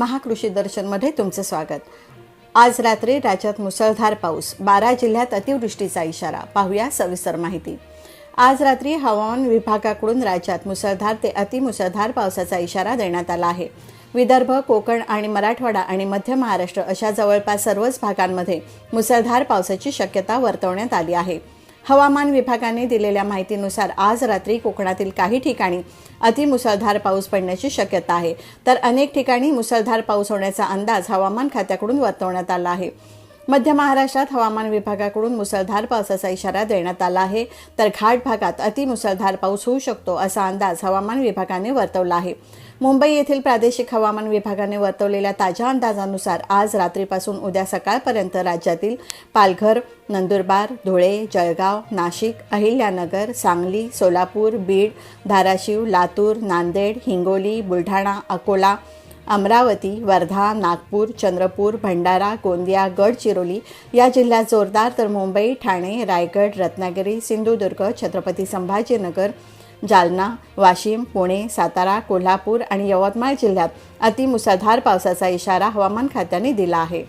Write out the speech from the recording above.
महाकृषी दर्शनमध्ये तुमचं स्वागत. आज रात्री राज्यात मुसळधार पाऊस बारा जिल्ह्यात अतिवृष्टीचा इशारा. पाहूया सविस्तर माहिती. आज रात्री हवामान विभागाकडून राज्यात मुसळधार ते अतिमुसळधार पावसाचा इशारा देण्यात आला आहे. विदर्भ कोकण आणि मराठवाडा आणि मध्य महाराष्ट्र अशा जवळपास सर्वच भागांमध्ये मुसळधार पावसाची शक्यता वर्तवण्यात आली आहे. हवामान विभागाने दिलेल्या माहितीनुसार आज रात्री कोकणातील काही ठिकाणी अतिमुसळधार पाऊस पडण्याची शक्यता आहे. तर अनेक ठिकाणी मुसळधार पाऊस होण्याचा अंदाज हवामान खात्याकडून वर्तवण्यात आला आहे. मध्य महाराष्ट्रात हवामान विभागाकडून मुसळधार पावसाचा इशारा देण्यात आला आहे. तर घाट भागात अतिमुसळधार पाऊस होऊ शकतो असा अंदाज हवामान विभागाने वर्तवला आहे. मुंबई येथील प्रादेशिक हवामान विभागाने वर्तवलेल्या ताज्या अंदाजानुसार आज रात्रीपासून उद्या सकाळपर्यंत राज्यातील पालघर नंदुरबार धुळे जळगाव नाशिक अहिल्यानगर सांगली सोलापूर बीड धाराशिव लातूर नांदेड हिंगोली बुलढाणा अकोला अमरावती वर्धा नागपूर चंद्रपूर भंडारा गोंदिया गडचिरोली या जिल्ह्यात जोरदार तर मुंबई ठाणे रायगड रत्नागिरी सिंधुदुर्ग छत्रपती संभाजीनगर जालना वाशिम पुणे सातारा कोल्हापूर आणि यवतमाळ जिल्ह्यात अतिमुसळधार पावसाचा इशारा हवामान खात्याने दिला आहे.